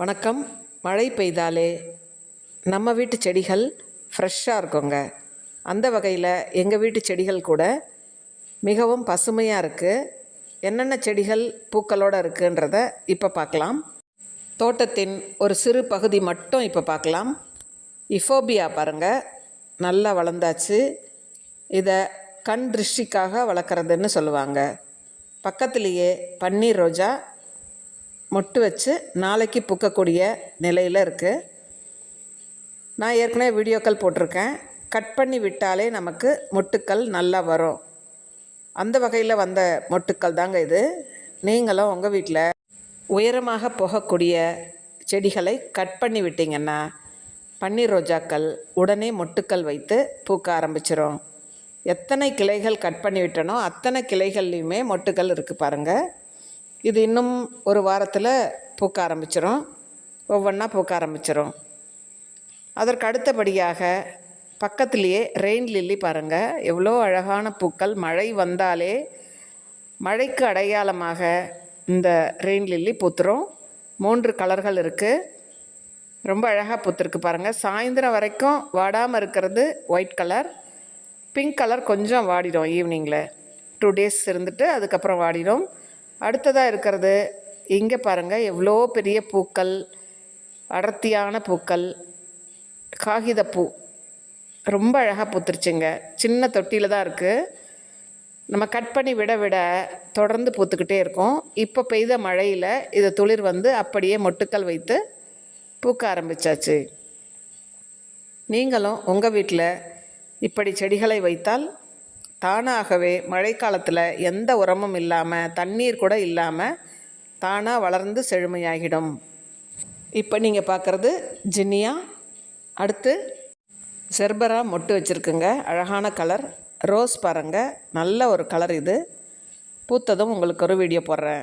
வணக்கம். மழை பெய்தாலே நம்ம வீட்டு செடிகள் ஃப்ரெஷ்ஷாக இருக்குங்க. அந்த வகையில் எங்கள் வீட்டு செடிகள் கூட மிகவும் பசுமையாக இருக்குது என்னென்ன செடிகள் பூக்களோடு இருக்குன்றத இப்போ பார்க்கலாம். தோட்டத்தின் ஒரு சிறு பகுதி மட்டும் இப்போ பார்க்கலாம். இஃபோபியா பாருங்கள் நல்லா வளர்ந்தாச்சு. இதை கண் திருஷ்டிக்காக வளர்க்குறதுன்னு சொல்லுவாங்க. பக்கத்துலேயே பன்னீர் ரோஜா மொட்டு வச்சு நாளைக்கு பூக்கக்கூடிய நிலையில் இருக்குது நான் ஏற்கனவே வீடியோக்கள் போட்டிருக்கேன். கட் பண்ணி விட்டாலே நமக்கு மொட்டுக்கள் நல்லா வரும். அந்த வகையில் வந்த மொட்டுக்கள் தாங்க இது. நீங்களும் உங்கள் வீட்டில் உயரமாக போகக்கூடிய செடிகளை கட் பண்ணி விட்டீங்கன்னா பன்னீர் ரோஜாக்கள் உடனே மொட்டுக்கள் வைத்து பூக்க ஆரம்பிச்சிடும் எத்தனை கிளைகள் கட் பண்ணி விட்டனோ அத்தனை கிளைகள்லையுமே மொட்டுக்கள் இருக்குது பாருங்கள் இது இன்னும் ஒரு வாரத்தில் பூக்க ஆரம்பிச்சிடும் ஒவ்வொன்றா பூக்க ஆரம்பிச்சிடும் அதற்கு அடுத்தபடியாக பக்கத்துலேயே ரெயின் லில்லி பாருங்கள் எவ்வளோ அழகான பூக்கள். மழை வந்தாலே மழைக்கு அடையாளமாக இந்த ரெயின் லில்லி பூத்துரும். மூன்று கலர்கள் இருக்குது ரொம்ப அழகாக பூத்துருக்கு பாருங்கள் சாயந்தரம் வரைக்கும் வாடாமல் இருக்கிறது ஒயிட் கலர் பிங்க் கலர் கொஞ்சம் வாடிடும் ஈவினிங்கில் டூ டேஸ் இருந்துட்டு அதுக்கப்புறம் வாடிடும். அடுத்ததாக இருக்கிறது இங்கே பாருங்கள் எவ்வளோ பெரிய பூக்கள் அடர்த்தியான பூக்கள் காகிதப்பூ ரொம்ப அழகாக பூத்துருச்சுங்க. சின்ன தொட்டியில் தான் இருக்குது நம்ம கட் பண்ணி விட விட தொடர்ந்து பூத்துக்கிட்டே இருக்கும். இப்போ பெய்த மழையில் இது துளிர் வந்து அப்படியே மொட்டுக்கள் வைத்து பூக்க ஆரம்பித்தாச்சு நீங்களும் உங்கள் வீட்டில் இப்படி செடிகளை வைத்தால் தானாகவே மழைக்காலத்தில் எந்த உரமும் இல்லாமல் தண்ணீர் கூட இல்லாமல் தானாக வளர்ந்து செழுமையாகிடும். இப்போ நீங்கள் பார்க்குறது ஜின்னியா அடுத்து செர்பரா மொட்டு வச்சுருக்குங்க. அழகான கலர் ரோஸ் பாருங்கள் நல்ல ஒரு கலர் இது. பூத்ததும் உங்களுக்கு ஒரு வீடியோ போடுறேன்.